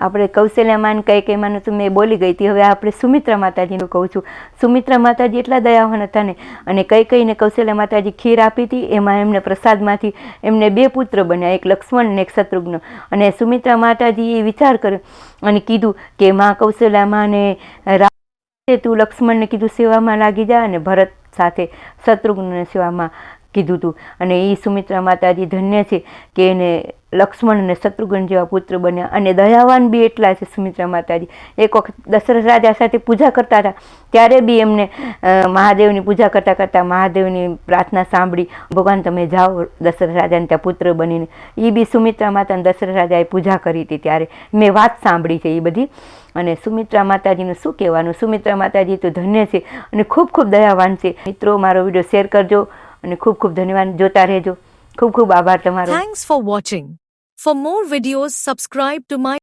આપણે કૌશલ્યમાન કંઈ કઈ માનું તું મેં બોલી ગઈ હતી. હવે આપણે સુમિત્રા માતાજીનું કહું છું. સુમિત્રા માતાજી એટલા દયાવાન હતા ને, અને કઈ કઈને કૌશલ્ય માતાજી ખીર આપી હતી, એમાં એમને પ્રસાદમાંથી એમને બે પુત્ર બન્યા, એક લક્ષ્મણ અને એક શત્રુઘ્ન. અને સુમિત્રા માતાજીએ વિચાર કર્યો અને કીધું કે, માં કૌશલ્યામાં ને રા- તું લક્ષ્મણને કીધું, સેવામાં લાગી જા અને ભરત સાથે શત્રુઘ્નને સેવામાં કીધું હતું અને એ સુમિત્રા માતાજી ધન્ય છે કે એને લક્ષ્મણ અને શત્રુઘ્ન જેવા પુત્ર બન્યા. અને દયાવાન બી એટલા છે સુમિત્રા માતાજી. એક વખત દશરથ રાજા સાથે પૂજા કરતા હતા. ત્યારે બી એમને મહાદેવની પૂજા કરતાં કરતાં મહાદેવની પ્રાર્થના સાંભળી, ભગવાન તમે જાઓ દશરથ રાજાને ત્યાં પુત્ર બનીને. એ બી સુમિત્રા માતાને દશરથ રાજાએ પૂજા કરી હતી ત્યારે. મેં વાત સાંભળી છે એ બધી. અને સુમિત્રા માતાજીનું શું કહેવાનું? સુમિત્રા માતાજી તો ધન્ય છે અને ખૂબ ખૂબ દયાવાન છે. મિત્રો, મારો વીડિયો શેર કરજો. અને ખૂબ ખૂબ ધન્યવાદ જોતા રહેજો ખૂબ ખૂબ આભાર તમારો Thanks for watching. For more videos subscribe to my